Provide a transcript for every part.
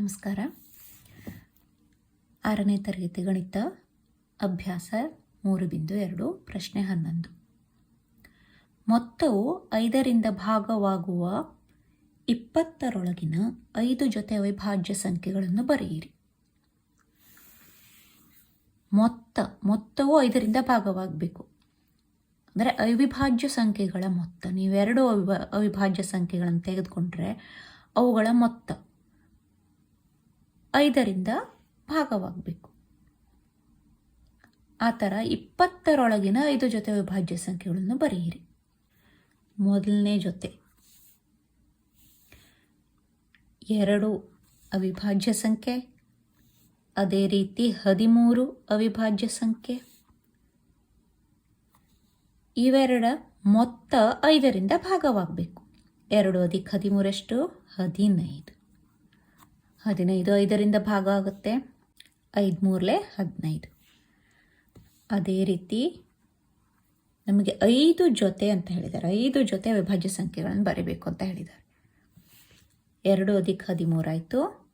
ನಮಸ್ಕಾರ. ಆರನೇ ತರಗತಿ ಗಣಿತ, ಅಭ್ಯಾಸ ಮೂರು ಬಿಂದು ಎರಡು, ಪ್ರಶ್ನೆ ಹನ್ನೊಂದು. ಮೊತ್ತವು ಐದರಿಂದ ಭಾಗವಾಗುವ ಇಪ್ಪತ್ತರೊಳಗಿನ ಐದು ಜೊತೆ ಅವಿಭಾಜ್ಯ ಸಂಖ್ಯೆಗಳನ್ನು ಬರೆಯಿರಿ. ಮೊತ್ತ, ಮೊತ್ತವು ಐದರಿಂದ ಭಾಗವಾಗಬೇಕು. ಅಂದರೆ ಅವಿಭಾಜ್ಯ ಸಂಖ್ಯೆಗಳ ಮೊತ್ತ. ನೀವೆರಡು ಅವಿಭ, ಅವಿಭಾಜ್ಯ ಸಂಖ್ಯೆಗಳನ್ನು ತೆಗೆದುಕೊಂಡ್ರೆ ಅವುಗಳ ಮೊತ್ತ. ಐದರಿಂದ ಭಾಗವಾಗಬೇಕು. ಆ ಥರ ಇಪ್ಪತ್ತರೊಳಗಿನ ಐದು ಜೊತೆ ಅವಿಭಾಜ್ಯ ಸಂಖ್ಯೆಗಳನ್ನು ಬರೆಯಿರಿ. ಮೊದಲನೇ ಜೊತೆ. ಎರಡು ಅವಿಭಾಜ್ಯ ಸಂಖ್ಯೆ, ಅದೇ ರೀತಿ ಹದಿಮೂರು ಅವಿಭಾಜ್ಯ ಸಂಖ್ಯೆ, ಇವೆರಡ ಮೊತ್ತ ಐದರಿಂದ ಭಾಗವಾಗಬೇಕು. ಎರಡು ಅಧಿಕ ಹದಿಮೂರಷ್ಟು ಹದಿನೈದು. ಹದಿನೈದು, ಐದರಿಂದ ಭಾಗ ಆಗುತ್ತೆ. ಐದು ಮೂರಲೆ ಹದಿನೈದು. ಅದೇ ರೀತಿ ನಮಗೆ ಐದು ಜೊತೆ ಅಂತ ಹೇಳಿದ್ದಾರೆ. ಐದು ಜೊತೆ ಅವಿಭಾಜ್ಯ ಸಂಖ್ಯೆಗಳನ್ನು ಬರೀಬೇಕು ಅಂತ ಹೇಳಿದ್ದಾರೆ. ಎರಡು ಅಧಿಕ ಹದಿಮೂರಾಯಿತು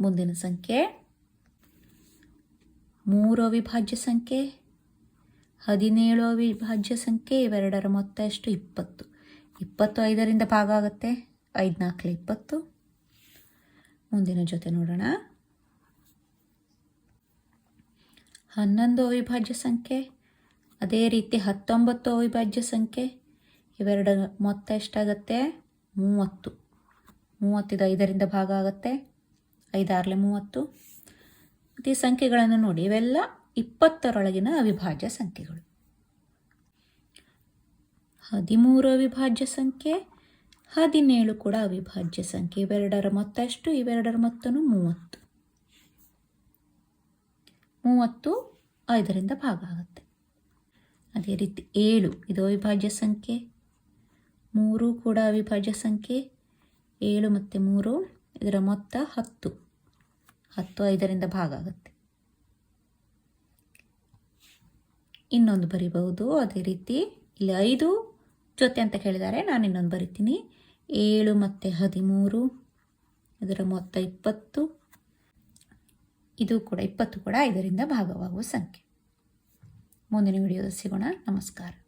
ಮುಂದಿನ ಸಂಖ್ಯೆ ಮೂರು ಅವಿಭಾಜ್ಯ ಸಂಖ್ಯೆ, ಹದಿನೇಳು ಅವಿಭಾಜ್ಯ ಸಂಖ್ಯೆ, ಇವೆರಡರ ಮೊತ್ತ ಎಷ್ಟು? ಇಪ್ಪತ್ತು. ಇಪ್ಪತ್ತು ಐದರಿಂದ ಭಾಗ ಆಗುತ್ತೆ. ಐದು ನಾಲ್ಕಲೆ ಇಪ್ಪತ್ತು. ಮುಂದಿನ ಜೊತೆ ನೋಡೋಣ. ಹನ್ನೊಂದು ಅವಿಭಾಜ್ಯ ಸಂಖ್ಯೆ, ಅದೇ ರೀತಿ ಹತ್ತೊಂಬತ್ತು ಅವಿಭಾಜ್ಯ ಸಂಖ್ಯೆ, ಇವೆರಡು ಮೊತ್ತ ಎಷ್ಟಾಗತ್ತೆ? ಮೂವತ್ತು. ಮೂವತ್ತಿದ ಐದರಿಂದ ಭಾಗ ಆಗುತ್ತೆ? ಐದಾರಲೆ ಮೂವತ್ತು. ಈ ಸಂಖ್ಯೆಗಳನ್ನು ನೋಡಿ, ಇವೆಲ್ಲ ಇಪ್ಪತ್ತರೊಳಗಿನ ಅವಿಭಾಜ್ಯ ಸಂಖ್ಯೆಗಳು. ಹದಿಮೂರು ಅವಿಭಾಜ್ಯ ಸಂಖ್ಯೆ ಹದಿನೇಳು ಕೂಡ ಅವಿಭಾಜ್ಯ ಸಂಖ್ಯೆ. ಇವೆರಡರ ಮೊತ್ತ ಎಷ್ಟು ಇವೆರಡರ ಮೊತ್ತನೂ ಮೂವತ್ತು. ಮೂವತ್ತು ಐದರಿಂದ ಭಾಗ ಆಗುತ್ತೆ. ಅದೇ ರೀತಿ ಏಳು, ಇದು ಅವಿಭಾಜ್ಯ ಸಂಖ್ಯೆ. ಮೂರು ಕೂಡ ಅವಿಭಾಜ್ಯ ಸಂಖ್ಯೆ. ಏಳು ಮತ್ತು ಮೂರು, ಇದರ ಮೊತ್ತ ಹತ್ತು. ಹತ್ತು ಐದರಿಂದ ಭಾಗ ಆಗುತ್ತೆ. ಇನ್ನೊಂದು ಬರಿಬಹುದು. ಅದೇ ರೀತಿ ಇಲ್ಲಿ ಐದು ಜೊತೆ ಅಂತ ಕೇಳಿದ್ದಾರೆ, ನಾನು ಇನ್ನೊಂದು ಬರಿತೀನಿ. ಏಳು ಮತ್ತು ಹದಿಮೂರು ಇದರ ಮೊತ್ತ ಇಪ್ಪತ್ತು. ಇದು ಕೂಡ, ಇಪ್ಪತ್ತು ಕೂಡ ಇದರಿಂದ ಭಾಗವಾಗುವ ಸಂಖ್ಯೆ. ಮುಂದಿನ ವಿಡಿಯೋದಲ್ಲಿ ಸಿಗೋಣ. ನಮಸ್ಕಾರ.